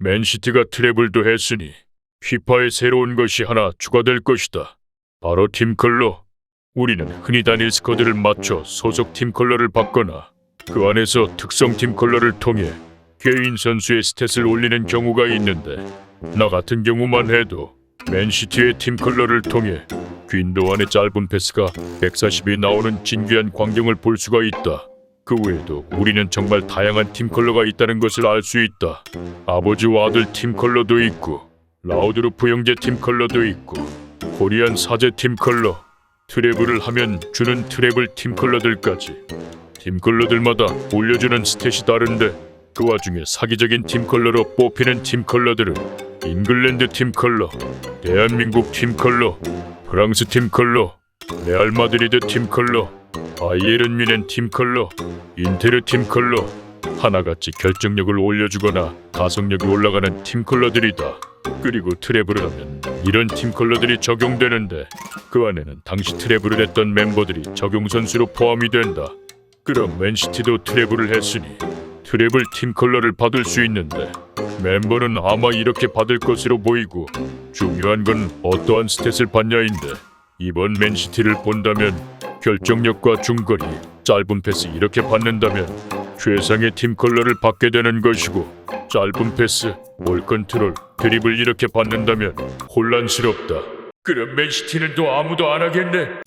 맨시티가 트래블도 했으니 피파에 새로운 것이 하나 추가될 것이다. 바로 팀 컬러. 우리는 흔히 다닐 스쿼드를 맞춰 소속 팀 컬러를 바거나 그 안에서 특성 팀 컬러를 통해 개인 선수의 스탯을 올리는 경우가 있는데 나 같은 경우만 해도 맨시티의 팀 컬러를 통해 윈도안의 짧은 패스가 140이 나오는 진귀한 광경을 볼 수가 있다. 그 외에도 우리는 정말 다양한 팀 컬러가 있다는 것을 알 수 있다. 아버지와 아들 팀 컬러도 있고 라우드루프 형제 팀 컬러도 있고 코리안 사제 팀 컬러 트래블을 하면 주는 트래블 팀 컬러들까지 팀 컬러들마다 올려주는 스탯이 다른데 그 와중에 사기적인 팀 컬러로 뽑히는 팀 컬러들은 잉글랜드 팀 컬러, 대한민국 팀 컬러, 프랑스 팀 컬러, 레알 마드리드 팀 컬러, 바이에른 뮌헨 팀 컬러, 인테르 팀 컬러 하나같이 결정력을 올려주거나 가속력이 올라가는 팀 컬러들이다. 그리고 트래블을 하면 이런 팀 컬러들이 적용되는데 그 안에는 당시 트래블을 했던 멤버들이 적용 선수로 포함이 된다. 그럼 맨시티도 트래블을 했으니 트래블 팀 컬러를 받을 수 있는데 멤버는 아마 이렇게 받을 것으로 보이고 중요한 건 어떠한 스탯을 받냐인데 이번 맨시티를 본다면 결정력과 중거리, 짧은 패스 이렇게 받는다면 최상의 팀 컬러를 받게 되는 것이고 짧은 패스, 볼 컨트롤, 드리블 이렇게 받는다면 혼란스럽다. 그럼 맨시티는 또 아무도 안 하겠네.